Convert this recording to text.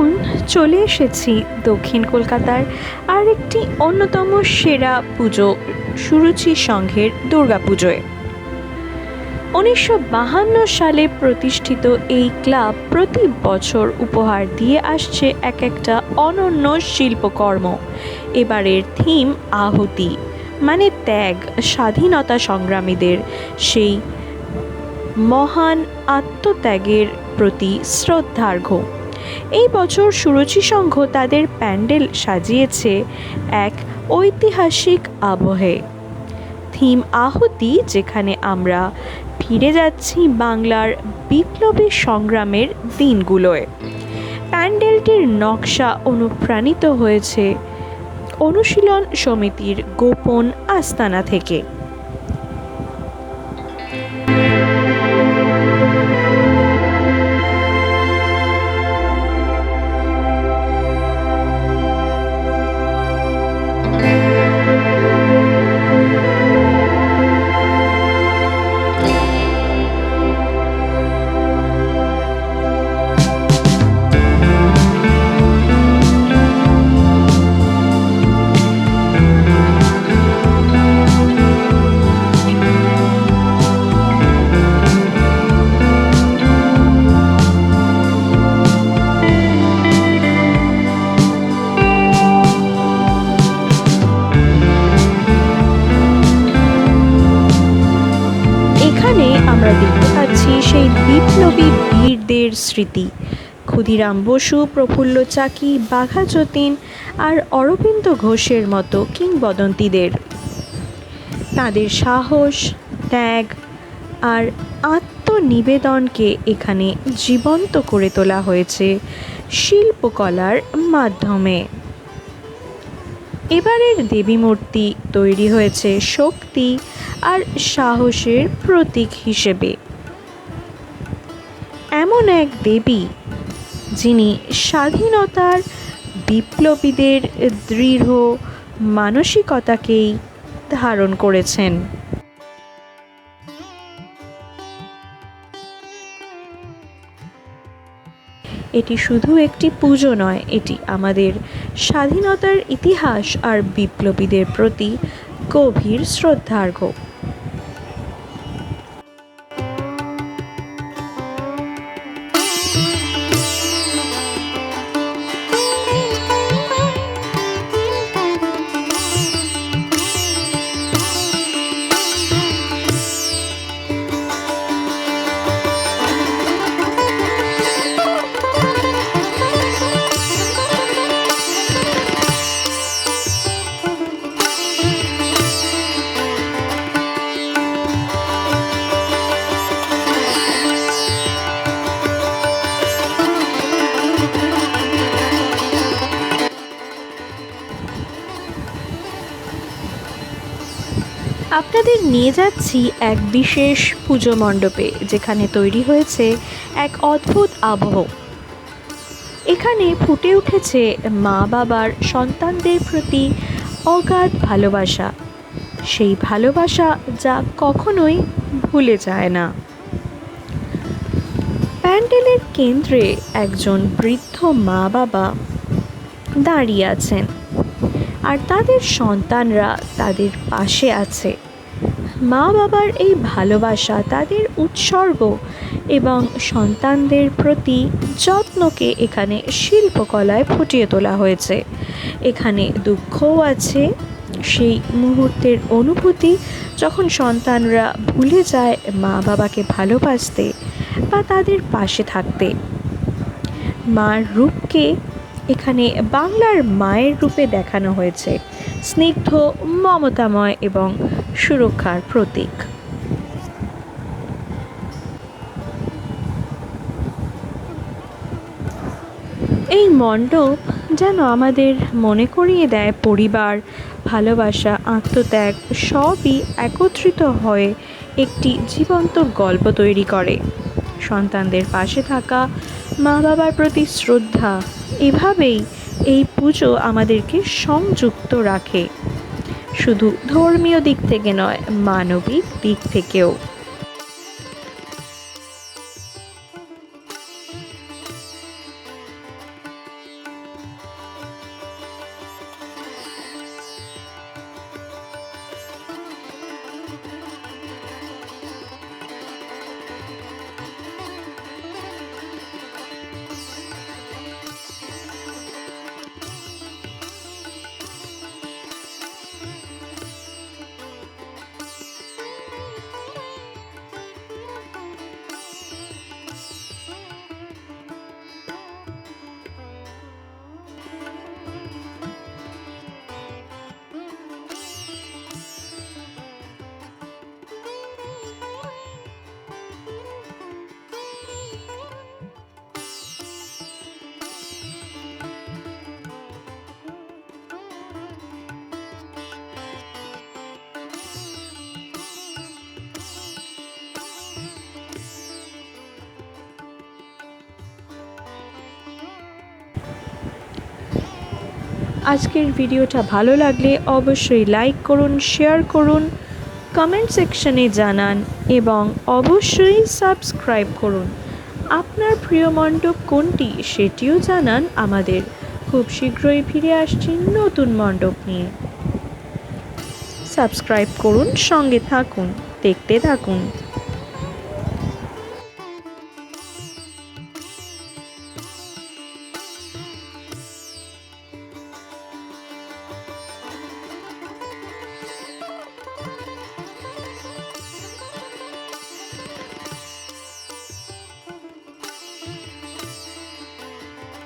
এখন চলে এসেছি দক্ষিণ কলকাতার আরেকটি অন্যতম সেরা পুজো সুরুচি সংঘের দুর্গাপুজোয় উনিশশো বাহান্ন সালে প্রতিষ্ঠিত এই ক্লাব প্রতি বছর উপহার দিয়ে আসছে এক একটা অনন্য শিল্পকর্ম। এবারের থিম আহুতি মানে ত্যাগ, স্বাধীনতা সংগ্রামীদের। সেই মহান আত্মত্যাগের প্রতি শ্রদ্ধার্ঘ এই বছর সুরুচি সংঘ তাদের প্যান্ডেল সাজিয়েছে এক ঐতিহাসিক আবহে। থিম আহুতি, যেখানে আমরা ফিরে যাচ্ছি বাংলার বিপ্লবী সংগ্রামের দিনগুলোয়। প্যান্ডেলটির নকশা অনুপ্রাণিত হয়েছে অনুশীলন সমিতির গোপন আস্তানা থেকে। বীরদের স্মৃতি। ক্ষুদিরাম বসু, প্রফুল্ল চাকি, বাঘা যতীন আর অরবিন্দ ঘোষের মতো কিংবদন্তিদের। তাদের সাহস, ত্যাগ আর আত্মনিবেদনকে এখানে জীবন্ত করে তোলা হয়েছে শিল্পকলার মাধ্যমে। এবারের দেবী মূর্তি তৈরি হয়েছে শক্তি আর সাহসের প্রতীক হিসেবে। এমন এক দেবী যিনি স্বাধীনতার বিপ্লবীদের দৃঢ় মানসিকতাকেই ধারণ করেছেন। এটি শুধু একটি পুজো নয়, এটি আমাদের স্বাধীনতার ইতিহাস আর বিপ্লবীদের প্রতি গভীর শ্রদ্ধার্ঘ। আপনাদের নিয়ে যাচ্ছি এক বিশেষ পুজো মণ্ডপে, যেখানে তৈরি হয়েছে এক অদ্ভুত আবহ। এখানে ফুটে উঠেছে মা বাবার সন্তানদের প্রতি অগাধ ভালোবাসা। সেই ভালোবাসা যা কখনোই ভুলে যায় না। প্যান্ডেলের কেন্দ্রে একজন বৃদ্ধ মা বাবা দাঁড়িয়ে আছেন। আর তাদের সন্তানরা তাদের পাশে আছে। মা বাবার এই ভালোবাসা, তাদের উৎসর্গ এবং সন্তানদের প্রতি যত্নকে এখানে শিল্পকলায় ফুটিয়ে তোলা হয়েছে। এখানে দুঃখও আছে। সেই মুহূর্তের অনুভূতি, যখন সন্তানরা ভুলে যায় মা বাবাকে ভালোবাসতে বা তাদের পাশে থাকতে। মার রূপকে এখানে বাংলার মায়ের রূপে দেখানো হয়েছে। স্নিগ্ধ, মমতাময় এবং সুরক্ষার প্রতীক। এই মণ্ডপ যেন আমাদের মনে করিয়ে দেয় পরিবার, ভালোবাসা, আত্মত্যাগ, সবই একত্রিত হয়ে একটি জীবন্ত গল্প তৈরি করে। সন্তানদের পাশে থাকা মা বাবার প্রতি শ্রদ্ধা, এভাবেই এই পুজো আমাদেরকে সংযুক্ত রাখে। শুধু ধর্মীয় দিক থেকে নয় মানবিক দিক থেকেও। আজকের ভিডিওটা ভালো লাগলে অবশ্যই লাইক করুন, শেয়ার করুন কমেন্ট সেকশনে জানান এবং অবশ্যই সাবস্ক্রাইব করুন। আপনার প্রিয় মণ্ডপ কোনটি সেটিও জানান আমাদের। খুব শীঘ্রই ফিরে আসছি নতুন মণ্ডপ নিয়ে। সাবস্ক্রাইব করুন, সঙ্গে থাকুন, দেখতে থাকুন।